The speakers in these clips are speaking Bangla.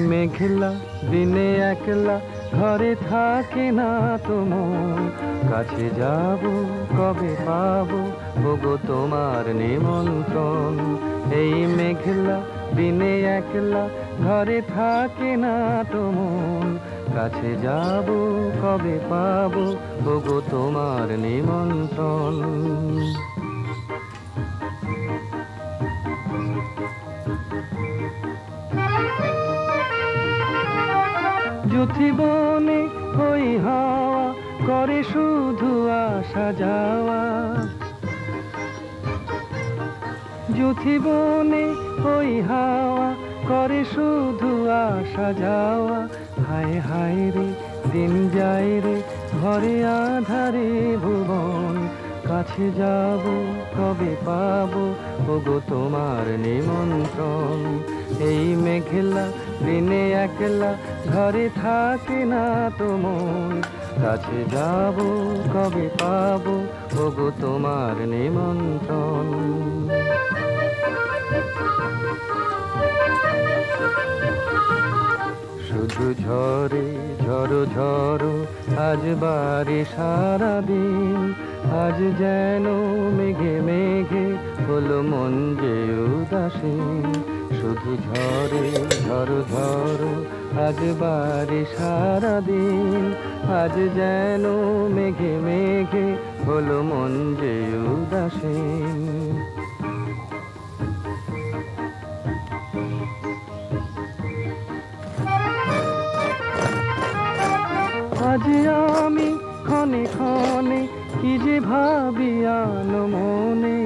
মেঘলা, দিনে একলা, ঘরে থাকে না তো মন। কাছে যাব, কবে পাবো? ওগো তোমার নিমন্ত্রণ। এই মেঘলা, দিনে একলা, ঘরে থাকে না তো মন। কাছে যাব, কবে পাবো? ওগো তোমার নিমন্ত্রণ। বনে ওই হাওয়া, করে শুধু আসা যাওয়া। বনে ওই হাওয়া, করে শুধু আসা যাওয়া। হায় হায় রে, দিন যায় রে, ঘরে আধারে ভুবন। কাছে যাব, কবে পাবো? ওগো তোমার নিমন্ত্রণ। এই মেঘলা দিনে একলা ঘরে থাকে না তো মন। কাছে যাব, কবে পাবো? ওগো তোমার নিমন্ত্রণ। শুধু ঝরে ঝড়ো ঝড়ো, আজ বারে সারাদিন। আজ যেন মেঘে মেঘে হলো মন যে উদাসীন। শুধু ঝরে ঝড়ো ঝড়ো আজ বারে সারাদিন। আজ যেন মেঘে মেঘে হলো মন যে উদাসীন। আজ আমি ক্ষণে ক্ষণে কি যে ভাবি আনো মনে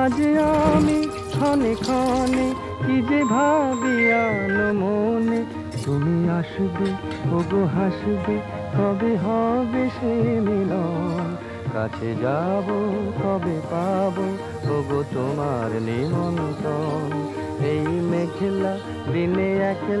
আজ আমি ক্ষণে ক্ষণে কি যে ভাবি আনো মনে তুমি আসবে, ওগো হাসবে, কবে হবে সে মিলন? কাছে যাব, কবে পাবো, ওগো তোমার নিমন্ত্রণ? এই মেঘলা দিনে এক